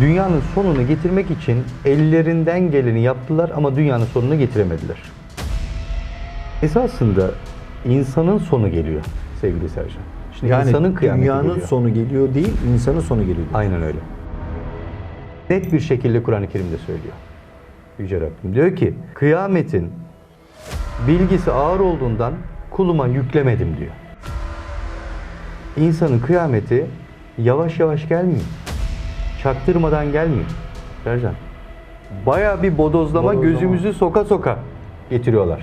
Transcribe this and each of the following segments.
Dünyanın sonunu getirmek için ellerinden geleni yaptılar ama dünyanın sonunu getiremediler. Esasında insanın sonu geliyor sevgili Sercan. Şimdi Yani insanın kıyameti dünyanın geliyor. sonu geliyor değil, insanın sonu geliyor. Aynen öyle. Net bir şekilde Kur'an-ı Kerim'de söylüyor. Yüce Rabbim diyor ki kıyametin bilgisi ağır olduğundan kuluma yüklemedim diyor. İnsanın kıyameti yavaş yavaş gelmiyor. Çaktırmadan gelmiyor. Sercan. Baya bir bodozlama, Bodozlama. gözümüzü soka soka getiriyorlar.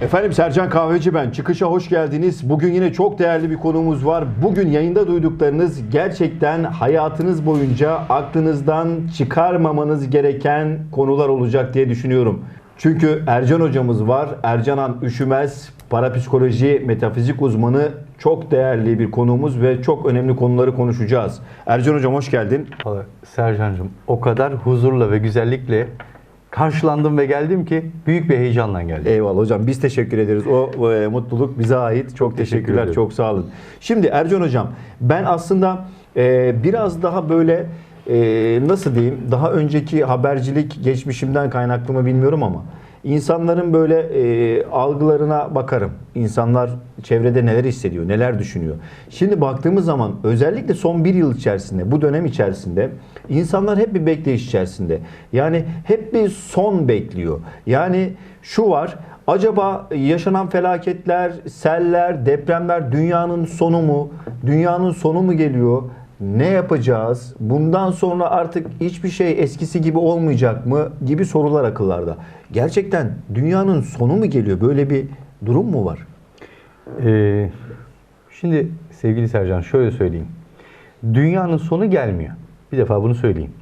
Efendim Sercan Kahveci ben. Çıkışa hoş geldiniz. Bugün yine çok değerli bir konuğumuz var. Bugün yayında duyduklarınız gerçekten hayatınız boyunca aklınızdan çıkarmamanız gereken konular olacak diye düşünüyorum. Çünkü Ercan hocamız var. Ercanan Üşümez, parapsikoloji, metafizik uzmanı çok değerli bir konuğumuz ve çok önemli konuları konuşacağız. Ercan hocam hoş geldin. Vallahi Sercan'cığım o kadar huzurla ve güzellikle karşılandım ve geldim ki büyük bir heyecanla geldim. Eyvallah hocam biz teşekkür ederiz. O e, mutluluk bize ait. Çok teşekkür teşekkürler. ederim. Çok sağ olun. Şimdi Ercan hocam ben aslında e, biraz daha böyle e, nasıl diyeyim daha önceki habercilik geçmişimden kaynaklı mı bilmiyorum ama insanların böyle e, algılarına bakarım. İnsanlar çevrede neler hissediyor, neler düşünüyor. Şimdi baktığımız zaman özellikle son bir yıl içerisinde, bu dönem içerisinde insanlar hep bir bekleyiş içerisinde. Yani hep bir son bekliyor. Yani şu var, acaba yaşanan felaketler, seller, depremler dünyanın sonu mu? Dünyanın sonu mu geliyor? Ne yapacağız? Bundan sonra artık hiçbir şey eskisi gibi olmayacak mı? Gibi sorular akıllarda. Gerçekten dünyanın sonu mu geliyor? Böyle bir durum mu var? Ee, şimdi sevgili Sercan şöyle söyleyeyim. Dünyanın sonu gelmiyor. Bir defa bunu söyleyeyim.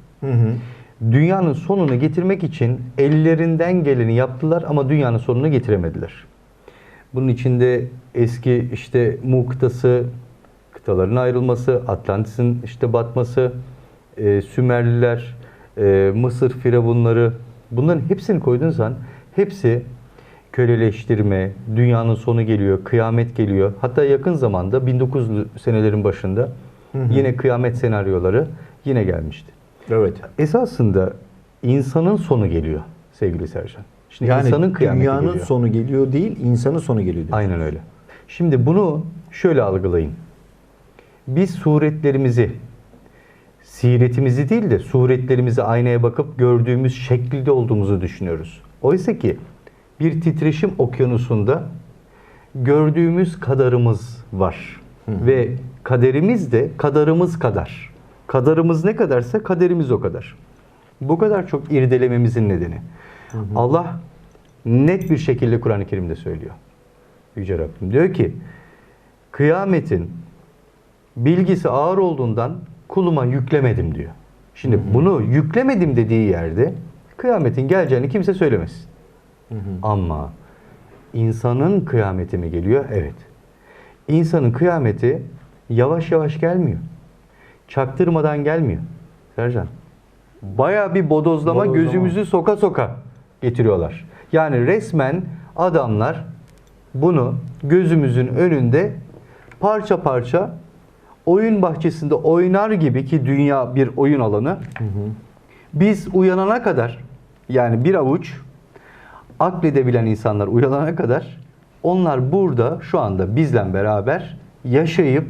Dünyanın sonunu getirmek için ellerinden geleni yaptılar ama dünyanın sonunu getiremediler. Bunun içinde eski işte Mu kıtası, kıtaların ayrılması, Atlantis'in işte batması, e, Sümerliler, e, Mısır firavunları bunların hepsini koyduğun zaman hepsi köleleştirme, dünyanın sonu geliyor, kıyamet geliyor. Hatta yakın zamanda 1900'lü senelerin başında yine kıyamet senaryoları yine gelmişti. Evet. Esasında insanın sonu geliyor sevgili Sercan. Şimdi Yani insanın kıyameti dünyanın geliyor. sonu geliyor değil, insanın sonu geliyor. diyor. Aynen öyle. Şimdi bunu şöyle algılayın. Biz suretlerimizi, siretimizi değil de suretlerimizi aynaya bakıp gördüğümüz şekilde olduğumuzu düşünüyoruz. Oysa ki bir titreşim okyanusunda gördüğümüz kadarımız var. Ve kaderimiz de kadarımız kadar. Kadarımız ne kadarsa kaderimiz o kadar. Bu kadar çok irdelememizin nedeni. Allah net bir şekilde Kur'an-ı Kerim'de söylüyor. Yüce Rabbim diyor ki kıyametin bilgisi ağır olduğundan kuluma yüklemedim diyor. Şimdi bunu yüklemedim dediği yerde kıyametin geleceğini kimse söylemesin. Ama insanın kıyameti mi geliyor? Evet. İnsanın kıyameti yavaş yavaş gelmiyor. Çaktırmadan gelmiyor. Sercan. Baya bir bodozlama, Bodozlama. gözümüzü soka soka getiriyorlar. Yani resmen adamlar bunu gözümüzün önünde parça parça oyun bahçesinde oynar gibi ki dünya bir oyun alanı. Biz uyanana kadar yani bir avuç akledebilen insanlar uyanana kadar onlar burada şu anda bizle beraber yaşayıp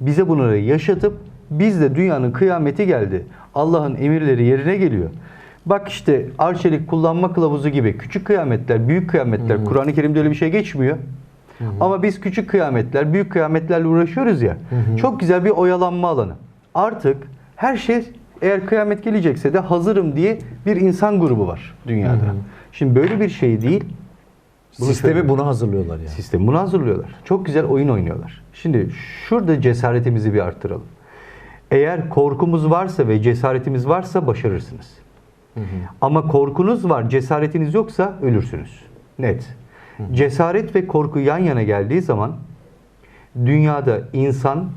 bize bunları yaşatıp biz de dünyanın kıyameti geldi. Allah'ın emirleri yerine geliyor. Bak işte arçelik kullanma kılavuzu gibi küçük kıyametler, büyük kıyametler. Kur'an-ı Kerim'de öyle bir şey geçmiyor. Ama biz küçük kıyametler, büyük kıyametlerle uğraşıyoruz ya. Çok güzel bir oyalanma alanı. Artık her şey eğer kıyamet gelecekse de hazırım diye bir insan grubu var dünyada. Şimdi böyle bir şey değil. Bunu Sistemi söyleyeyim. buna hazırlıyorlar yani. Sistemi bunu hazırlıyorlar. Çok güzel oyun oynuyorlar. Şimdi şurada cesaretimizi bir arttıralım. Eğer korkumuz varsa ve cesaretimiz varsa başarırsınız. Ama korkunuz var, cesaretiniz yoksa ölürsünüz. Net. Cesaret ve korku yan yana geldiği zaman dünyada insan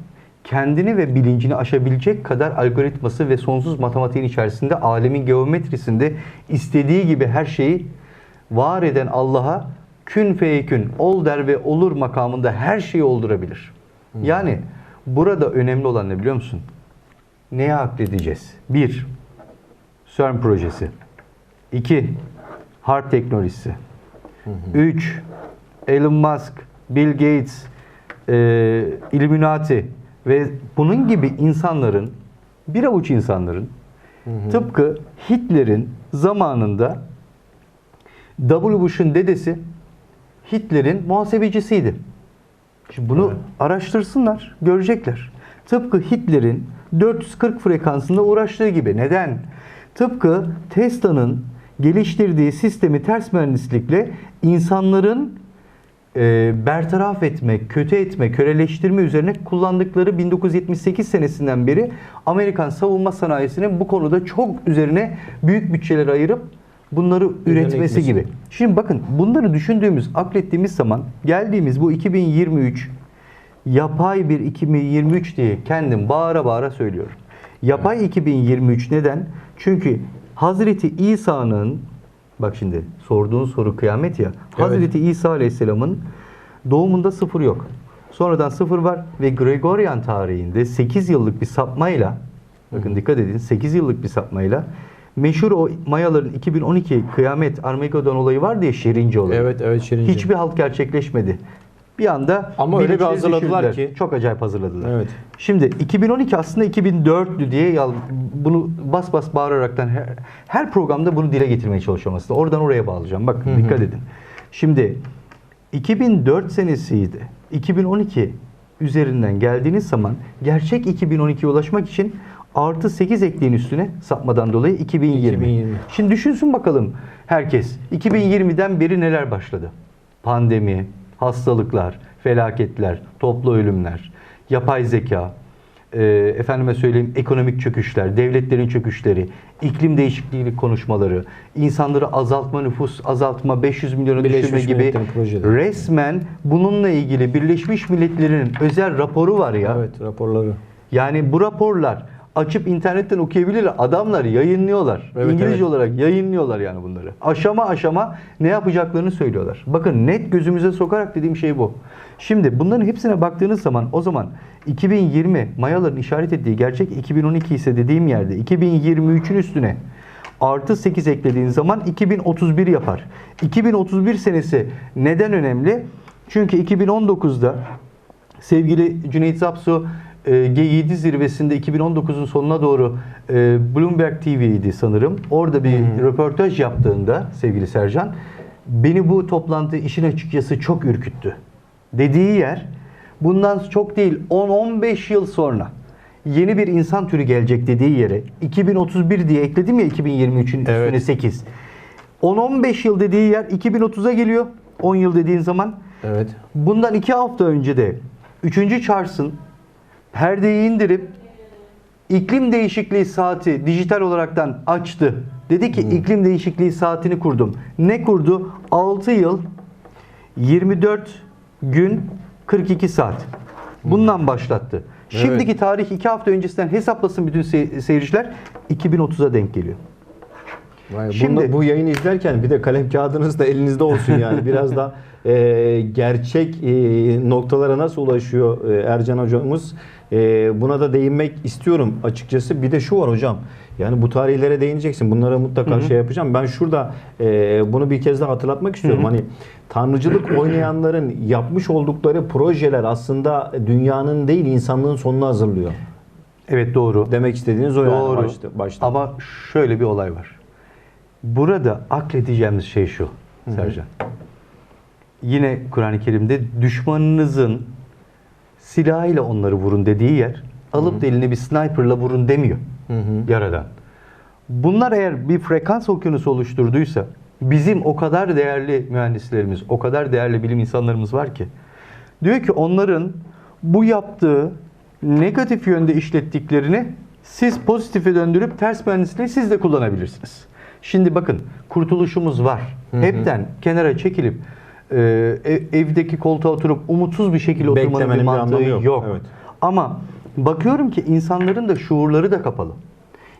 kendini ve bilincini aşabilecek kadar algoritması ve sonsuz matematiğin içerisinde alemin geometrisinde istediği gibi her şeyi var eden Allah'a kün feyekün ol der ve olur makamında her şeyi oldurabilir. Yani burada önemli olan ne biliyor musun? neye akledeceğiz? 1. CERN projesi. 2. Harp teknolojisi. 3. Elon Musk, Bill Gates, e, Illuminati ve bunun gibi insanların, bir avuç insanların tıpkı Hitler'in zamanında W. Bush'un dedesi Hitler'in muhasebecisiydi. Şimdi bunu Evet. araştırsınlar, görecekler. Tıpkı Hitler'in 440 frekansında uğraştığı gibi. Neden? Tıpkı Tesla'nın geliştirdiği sistemi ters mühendislikle insanların e, bertaraf etme, kötü etme, köleleştirme üzerine kullandıkları 1978 senesinden beri Amerikan savunma sanayisinin bu konuda çok üzerine büyük bütçeler ayırıp bunları üretmesi gibi. Şimdi bakın bunları düşündüğümüz, aklettiğimiz zaman geldiğimiz bu 2023 yapay bir 2023 diye kendim bağıra bağıra söylüyorum. Yapay 2023 neden? Çünkü Hazreti İsa'nın bak şimdi sorduğun soru kıyamet ya. Hazreti İsa Aleyhisselam'ın doğumunda sıfır yok. Sonradan sıfır var ve Gregorian tarihinde 8 yıllık bir sapmayla bakın dikkat edin 8 yıllık bir sapmayla meşhur o Mayaların 2012 kıyamet Armageddon olayı vardı ya şirince olayı. Evet evet Şirince. Hiçbir halt gerçekleşmedi. Bir anda Ama öyle bir hazırladılar düşürdüler. ki. Çok acayip hazırladılar. Evet. Şimdi 2012 aslında 2004'lü diye bunu bas bas bağıraraktan her, her programda bunu dile getirmeye çalışıyorum aslında. Oradan oraya bağlayacağım. Bak dikkat edin. Şimdi 2004 senesiydi. 2012 üzerinden geldiğiniz zaman gerçek 2012'ye ulaşmak için artı 8 ekleyin üstüne sapmadan dolayı 2020. 2020. Şimdi düşünsün bakalım herkes 2020'den beri neler başladı? Pandemi, hastalıklar, felaketler, toplu ölümler, yapay zeka, e, efendime söyleyeyim ekonomik çöküşler, devletlerin çöküşleri, iklim değişikliği konuşmaları, insanları azaltma, nüfus azaltma, 500 milyona düşürme gibi projeleri. resmen bununla ilgili Birleşmiş Milletler'in özel raporu var ya. Evet raporları. Yani bu raporlar açıp internetten okuyabilirler. Adamlar yayınlıyorlar. Evet, İngilizce evet. olarak yayınlıyorlar yani bunları. Aşama aşama ne yapacaklarını söylüyorlar. Bakın net gözümüze sokarak dediğim şey bu. Şimdi bunların hepsine baktığınız zaman o zaman 2020 Mayaların işaret ettiği gerçek 2012 ise dediğim yerde 2023'ün üstüne artı 8 eklediğin zaman 2031 yapar. 2031 senesi neden önemli? Çünkü 2019'da sevgili Cüneyt Zapsu G7 zirvesinde 2019'un sonuna doğru e, Bloomberg TV'ydi sanırım. Orada bir röportaj yaptığında sevgili Sercan beni bu toplantı işin açıkçası çok ürküttü. Dediği yer bundan çok değil 10-15 yıl sonra yeni bir insan türü gelecek dediği yere 2031 diye ekledim ya 2023'ün üstüne Evet. 8. 10-15 yıl dediği yer 2030'a geliyor. 10 yıl dediğin zaman Evet. Bundan iki hafta önce de 3. Charles'ın perdeyi indirip iklim değişikliği saati dijital olaraktan açtı. Dedi ki iklim değişikliği saatini kurdum. Ne kurdu? 6 yıl 24 gün 42 saat. Bundan başlattı. Şimdiki tarih 2 hafta öncesinden hesaplasın bütün se- seyirciler 2030'a denk geliyor. Vay, Şimdi- Şimdi, bu yayını izlerken bir de kalem kağıdınız da elinizde olsun yani. Biraz da e, gerçek e, noktalara nasıl ulaşıyor e, Ercan hocamız? E, buna da değinmek istiyorum açıkçası. Bir de şu var hocam. Yani bu tarihlere değineceksin. Bunlara mutlaka şey yapacağım. Ben şurada e, bunu bir kez daha hatırlatmak istiyorum. Hani tanrıcılık oynayanların yapmış oldukları projeler aslında dünyanın değil insanlığın sonunu hazırlıyor. Evet doğru. Demek istediğiniz o yani Doğru. başta. başta. Ama şöyle bir olay var. Burada akledeceğimiz şey şu Sercan. Yine Kur'an-ı Kerim'de düşmanınızın silahıyla onları vurun dediği yer alıp eline bir sniperla vurun demiyor yaradan. Bunlar eğer bir frekans okyanusu oluşturduysa bizim o kadar değerli mühendislerimiz, o kadar değerli bilim insanlarımız var ki diyor ki onların bu yaptığı negatif yönde işlettiklerini siz pozitife döndürüp ters mühendisliği siz de kullanabilirsiniz. Şimdi bakın kurtuluşumuz var. Hepten kenara çekilip e, ev- evdeki koltuğa oturup umutsuz bir şekilde oturmanın bir mantığı anlamı yok. yok. Evet. Ama bakıyorum ki insanların da şuurları da kapalı.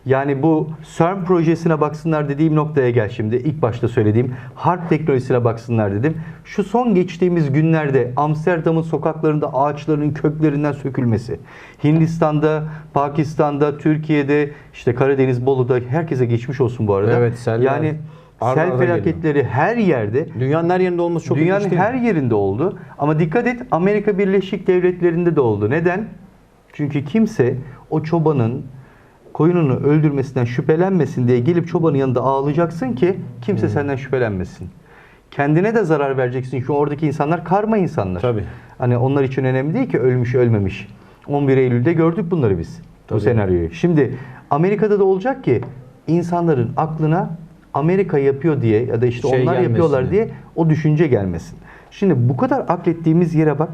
Yani bu CERN projesine baksınlar dediğim noktaya gel şimdi. İlk başta söylediğim harp teknolojisine baksınlar dedim. Şu son geçtiğimiz günlerde Amsterdam'ın sokaklarında ağaçların köklerinden sökülmesi. Hindistan'da, Pakistan'da, Türkiye'de, işte Karadeniz, Bolu'da herkese geçmiş olsun bu arada. Evet, seller Yani arda sel felaketleri her yerde Dünyanın her yerinde olması çok Dünyanın mi? her yerinde oldu. Ama dikkat et Amerika Birleşik Devletleri'nde de oldu. Neden? Çünkü kimse o çobanın koyununu öldürmesinden şüphelenmesin diye gelip çobanın yanında ağlayacaksın ki Hmm. kimse senden şüphelenmesin. Kendine de zarar vereceksin. Çünkü oradaki insanlar karma insanlar. Tabii. Hani onlar için önemli değil ki ölmüş ölmemiş. 11 Eylül'de gördük bunları biz. Tabii. Bu senaryoyu. Şimdi Amerika'da da olacak ki insanların aklına Amerika yapıyor diye ya da işte Şey onlar gelmesin yapıyorlar yani. diye o düşünce gelmesin. Şimdi bu kadar aklettiğimiz yere bak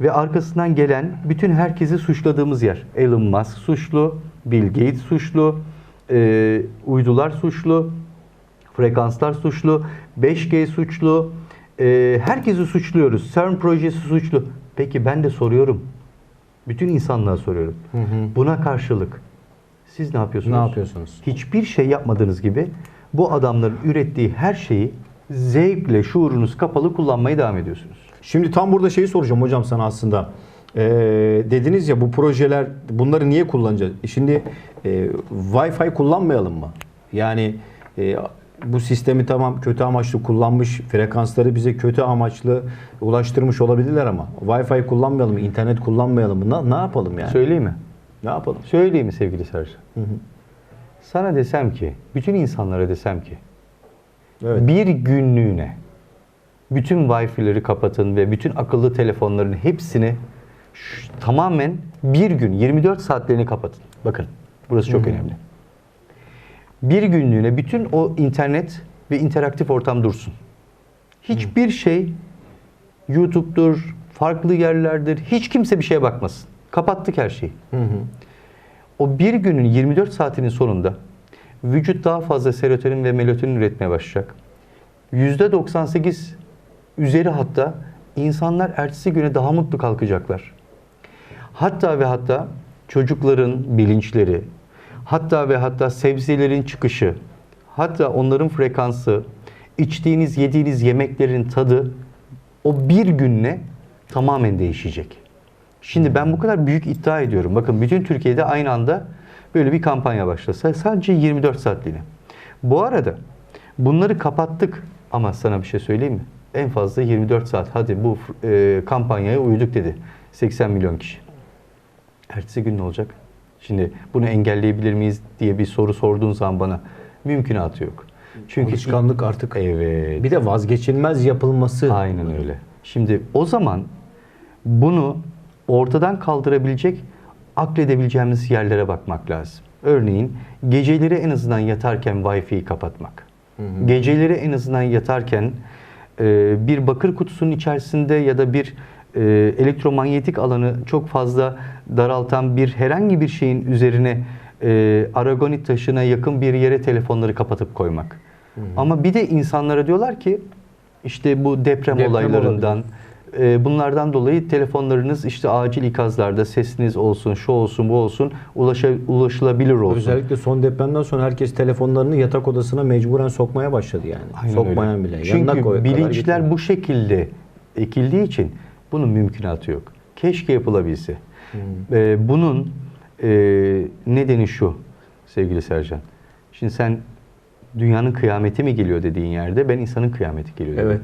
ve arkasından gelen bütün herkesi suçladığımız yer. Elon Musk suçlu, Bill Gates suçlu, e, uydular suçlu, frekanslar suçlu, 5G suçlu, e, herkesi suçluyoruz. CERN projesi suçlu. Peki ben de soruyorum. Bütün insanlığa soruyorum. Buna karşılık siz ne yapıyorsunuz? Ne yapıyorsunuz? Hiçbir şey yapmadığınız gibi bu adamların ürettiği her şeyi zevkle, şuurunuz kapalı kullanmaya devam ediyorsunuz. Şimdi tam burada şeyi soracağım hocam sana aslında. Ee, dediniz ya bu projeler bunları niye kullanacağız? Şimdi e, Wi-Fi kullanmayalım mı? Yani e, bu sistemi tamam kötü amaçlı kullanmış, frekansları bize kötü amaçlı ulaştırmış olabilirler ama Wi-Fi kullanmayalım mı? İnternet kullanmayalım mı? Ne, ne yapalım yani? Söyleyeyim mi? Ne yapalım? Söyleyeyim mi sevgili Sercan? Hı hı. Sana desem ki, bütün insanlara desem ki Evet. bir günlüğüne bütün Wi-Fi'leri kapatın ve bütün akıllı telefonların hepsini ş- tamamen bir gün 24 saatlerini kapatın. Bakın burası çok önemli. Bir günlüğüne bütün o internet ve interaktif ortam dursun. Hiçbir şey YouTube'dur, farklı yerlerdir. Hiç kimse bir şeye bakmasın. Kapattık her şeyi. Hı hı. O bir günün 24 saatinin sonunda vücut daha fazla serotonin ve melatonin üretmeye başlayacak. %98 üzeri hatta insanlar ertesi güne daha mutlu kalkacaklar. Hatta ve hatta çocukların bilinçleri, hatta ve hatta sebzelerin çıkışı, hatta onların frekansı, içtiğiniz, yediğiniz yemeklerin tadı o bir günle tamamen değişecek. Şimdi ben bu kadar büyük iddia ediyorum. Bakın bütün Türkiye'de aynı anda böyle bir kampanya başlasa sadece 24 saatliğine. Bu arada bunları kapattık ama sana bir şey söyleyeyim mi? En fazla 24 saat hadi bu e, kampanyaya uyduk dedi 80 milyon kişi. Ertesi gün ne olacak? Şimdi bunu engelleyebilir miyiz diye bir soru sorduğun zaman bana mümkünatı yok. Çünkü Alışkanlık artık. Evet. Bir de vazgeçilmez yapılması. Aynen öyle. Şimdi o zaman bunu ortadan kaldırabilecek, akledebileceğimiz yerlere bakmak lazım. Örneğin geceleri en azından yatarken Wi-Fi'yi kapatmak. Geceleri en azından yatarken e, bir bakır kutusunun içerisinde ya da bir e, elektromanyetik alanı çok fazla daraltan bir herhangi bir şeyin üzerine e, aragonit taşına yakın bir yere telefonları kapatıp koymak. Ama bir de insanlara diyorlar ki işte bu deprem, Deprem olaylarından e, bunlardan dolayı telefonlarınız işte acil ikazlarda sesiniz olsun, şu olsun, bu olsun ulaşa, ulaşılabilir olsun. Özellikle son depremden sonra herkes telefonlarını yatak odasına mecburen sokmaya başladı yani. Aynen Sokmayan öyle. bile. Çünkü Yanına koy- bilinçler bu şekilde ekildiği için bunun mümkünatı yok. Keşke yapılabilse. Ee, bunun e, nedeni şu sevgili Sercan. Şimdi sen dünyanın kıyameti mi geliyor dediğin yerde ben insanın kıyameti geliyor dedim. Evet.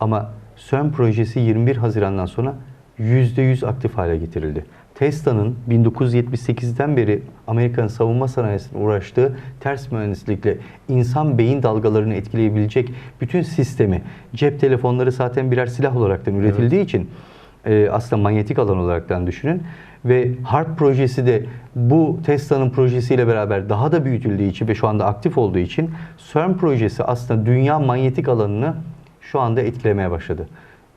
Ama CERN projesi 21 Haziran'dan sonra %100 aktif hale getirildi. Tesla'nın 1978'den beri Amerikan savunma sanayisinin uğraştığı ters mühendislikle insan beyin dalgalarını etkileyebilecek bütün sistemi, cep telefonları zaten birer silah olaraktan üretildiği için e, aslında manyetik alan olaraktan düşünün ve HARP projesi de bu Tesla'nın projesiyle beraber daha da büyütüldüğü için ve şu anda aktif olduğu için CERN projesi aslında dünya manyetik alanını şu anda etkilemeye başladı.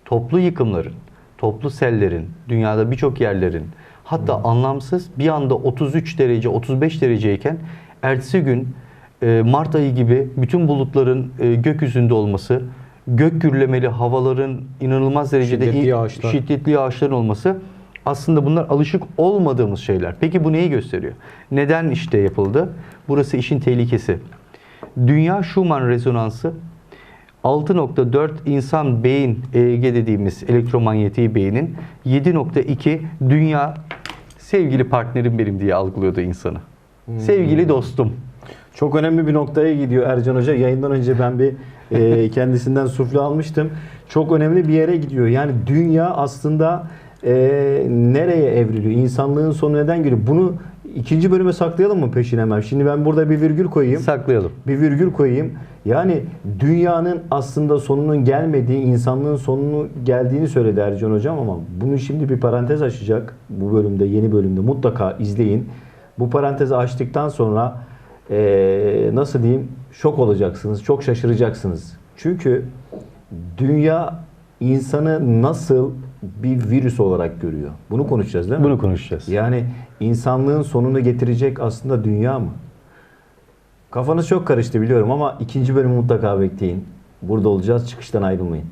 Toplu yıkımların, toplu sellerin, dünyada birçok yerlerin hatta anlamsız bir anda 33 derece, 35 dereceyken ertesi gün e, Mart ayı gibi bütün bulutların e, gökyüzünde olması, gök gürlemeli havaların inanılmaz derecede Şiddetli yağışlar. şiddetli yağışların olması Aslında bunlar alışık olmadığımız şeyler. Peki bu neyi gösteriyor? Neden işte yapıldı? Burası işin tehlikesi. Dünya Schumann rezonansı 6.4 insan beyin EEG dediğimiz elektromanyetik beynin 7.2 dünya sevgili partnerim benim diye algılıyordu insanı. Sevgili dostum. Çok önemli bir noktaya gidiyor Ercan Hoca. Yayından önce ben bir e, kendisinden sufle almıştım. Çok önemli bir yere gidiyor. Yani dünya aslında e, nereye evriliyor? İnsanlığın sonu neden geliyor? Bunu ikinci bölüme saklayalım mı peşin hemen? Şimdi ben burada bir virgül koyayım. Saklayalım. bir virgül koyayım. Yani dünyanın aslında sonunun gelmediği, insanlığın sonunu geldiğini söyledi Ercan Hocam ama bunu şimdi bir parantez açacak. Bu bölümde, yeni bölümde mutlaka izleyin. Bu parantezi açtıktan sonra eee, nasıl diyeyim şok olacaksınız, çok şaşıracaksınız. Çünkü dünya insanı nasıl bir virüs olarak görüyor? Bunu konuşacağız değil mi? Bunu konuşacağız. Yani insanlığın sonunu getirecek aslında dünya mı? Kafanız çok karıştı biliyorum ama ikinci bölümü mutlaka bekleyin. Burada olacağız. Çıkıştan ayrılmayın.